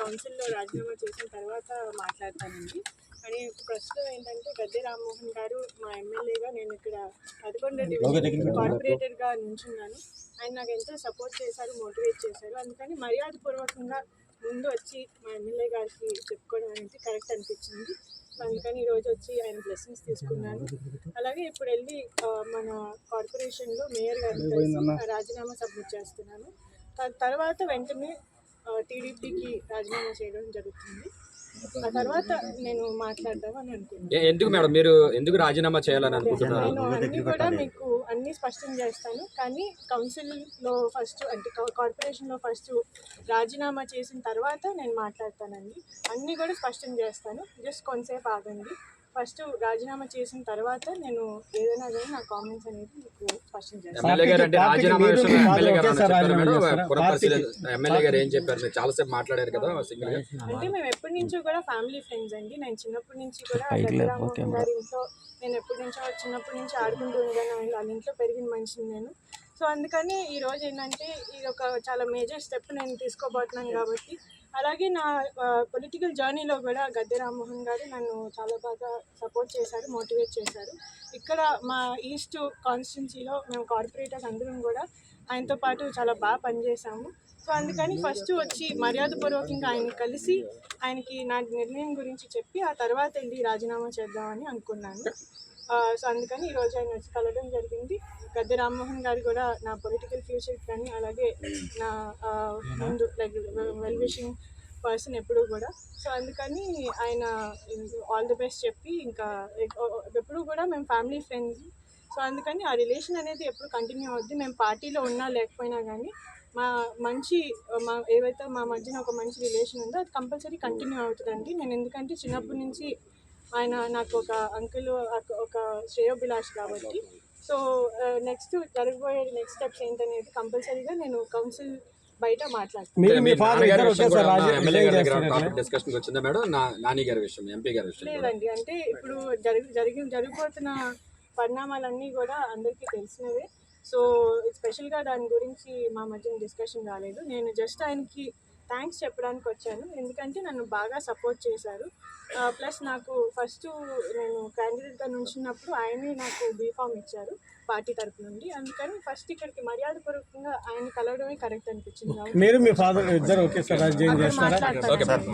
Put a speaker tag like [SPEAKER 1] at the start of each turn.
[SPEAKER 1] కౌన్సిల్లో రాజీనామా చేసిన తర్వాత మాట్లాడతానండి. అని ప్రస్తుతం ఏంటంటే గద్దె రామ్మోహన్ గారు మా ఎమ్మెల్యేగా నేను ఇక్కడ పదకొండో డివిజన్ కార్పొరేటర్గా నుంచున్నాను. ఆయన నాకు ఎంతో సపోర్ట్ చేశారు మోటివేట్ చేశారు. అందుకని మర్యాదపూర్వకంగా ముందు వచ్చి మా ఎమ్మెల్యే గారికి చెప్పుకోవడం అనేది కరెక్ట్ అనిపించింది. అందుకని ఈరోజు వచ్చి ఆయన బ్లెస్సింగ్స్ తీసుకున్నాను. అలాగే ఇప్పుడు వెళ్ళి మన కార్పొరేషన్లో మేయర్ కలిసి రాజీనామా సబ్మిట్ చేస్తున్నాను. తర్వాత వెంటనే టీడీపీకి రాజీనామా చేయడం జరుగుతుంది. ఆ తర్వాత నేను మాట్లాడదామని అనుకున్నాను
[SPEAKER 2] ఎందుకు మేడం? మీరు ఎందుకు రాజీనామా చేయాలని అనుకుంటున్నారు?
[SPEAKER 1] నేను అన్ని కూడా మీకు అన్ని స్పష్టం చేస్తాను. కానీ కౌన్సిల్లో ఫస్ట్ అంటే కార్పొరేషన్లో ఫస్ట్ రాజీనామా చేసిన తర్వాత నేను మాట్లాడతానండి. అన్నీ కూడా స్పష్టం చేస్తాను. జస్ట్ కొంతసేపు ఆగండి. ఫస్ట్ రాజీనామా చేసిన తర్వాత నేను ఏదైనా కానీ నా కామెంట్స్ అనేది మీకు
[SPEAKER 3] మీరు
[SPEAKER 2] చాలాసేపు మాట్లాడారు కదా సింగిల్గా
[SPEAKER 1] అంటే మేము ఎప్పటి నుంచో కూడా ఫ్యామిలీ ఫ్రెండ్స్ అండి. నేను చిన్నప్పటి నుంచి కూడా ఇంట్లో నేను ఎప్పటి నుంచో చిన్నప్పటి నుంచి ఆడుకుంటూ ఉండగాను వాళ్ళ ఇంట్లో పెరిగిన మనిషిని నేను. సో అందుకని ఈరోజు ఏంటంటే ఇది ఒక చాలా మేజర్ స్టెప్ నేను తీసుకోబోతున్నాను కాబట్టి. అలాగే నా పొలిటికల్ జర్నీలో కూడా గద్దె రామ్మోహన్ గారు నన్ను చాలా బాగా సపోర్ట్ చేశారు మోటివేట్ చేశారు. ఇక్కడ మా ఈస్ట్ కాన్స్టిట్యున్సీలో మేము కార్పొరేటర్స్ అందరం కూడా ఆయనతో పాటు చాలా బాగా పనిచేశాము. సో అందుకని ఫస్ట్ వచ్చి మర్యాదపూర్వకంగా ఆయన కలిసి ఆయనకి నా నిర్ణయం గురించి చెప్పి ఆ తర్వాత వెళ్ళి రాజీనామా చేద్దామని అనుకున్నాను. సో అందుకని ఈరోజు ఆయన వచ్చి కలవడం జరిగింది. గద్దె రామ్మోహన్ గారు కూడా నా పొలిటికల్ ఫ్యూచర్ కానీ అలాగే నా ముందు లైక్ వెల్ విషింగ్ పర్సన్ ఎప్పుడూ కూడా. సో అందుకని ఆయన ఆల్ ది బెస్ట్ చెప్పి ఇంకా ఎప్పుడూ కూడా మేము ఫ్యామిలీ ఫ్రెండ్స్ సో అందుకని ఆ రిలేషన్ అనేది ఎప్పుడు కంటిన్యూ అవుద్ది మేము పార్టీలో ఉన్నా లేకపోయినా కానీ మా మంచి మా ఏవైతే మా మధ్యన ఒక మంచి రిలేషన్ ఉందో అది కంపల్సరీ కంటిన్యూ అవుతుందండి. నేను ఎందుకంటే చిన్నప్పటి నుంచి ఆయన నాకు ఒక అంకుల్ ఒక శ్రేయోభిలాష్ కాబట్టి. సో నెక్స్ట్ జరగబోయే నెక్స్ట్ స్టెప్స్ ఏంటనేది కంపల్సరీగా నేను కౌన్సిల్ బయట మాట్లాడతాను.
[SPEAKER 3] మీరు మీ ఫాదర్ ఇద్దరు ఒకేసారి రాజీ
[SPEAKER 2] ఎమ్మెల్యే గారి దగ్గర
[SPEAKER 3] చేస్తున్నారు
[SPEAKER 2] టాపిక్ డిస్కషన్ వచ్చిందా మేడం? నా నాని గారి విషయం ఎంపీ గారి విషయం కూడా.
[SPEAKER 1] లేదండి అంటే ఇప్పుడు జరిగి జరిగి జరిగిపోతున్న పరిణామాలన్నీ కూడా అందరికీ తెలిసినవే. సో స్పెషల్గా దాని గురించి మా మధ్య డిస్కషన్ రాలేదు. నేను జస్ట్ ఆయనకి థ్యాంక్స్ చెప్పడానికి వచ్చాను ఎందుకంటే నన్ను బాగా సపోర్ట్ చేశారు. ప్లస్ నాకు ఫస్ట్ నేను క్యాండిడేట్గా నుంచినప్పుడు ఆయనే నాకు బీఫామ్ ఇచ్చారు పార్టీ తరపు నుండి. అందుకని ఫస్ట్ ఇక్కడికి మర్యాద పూర్వకంగా ఆయన కలవడమే కరెక్ట్ అనిపించింది
[SPEAKER 3] మీరు మీ ఫాదర్ ఇద్దరు
[SPEAKER 2] ఓకే సార్.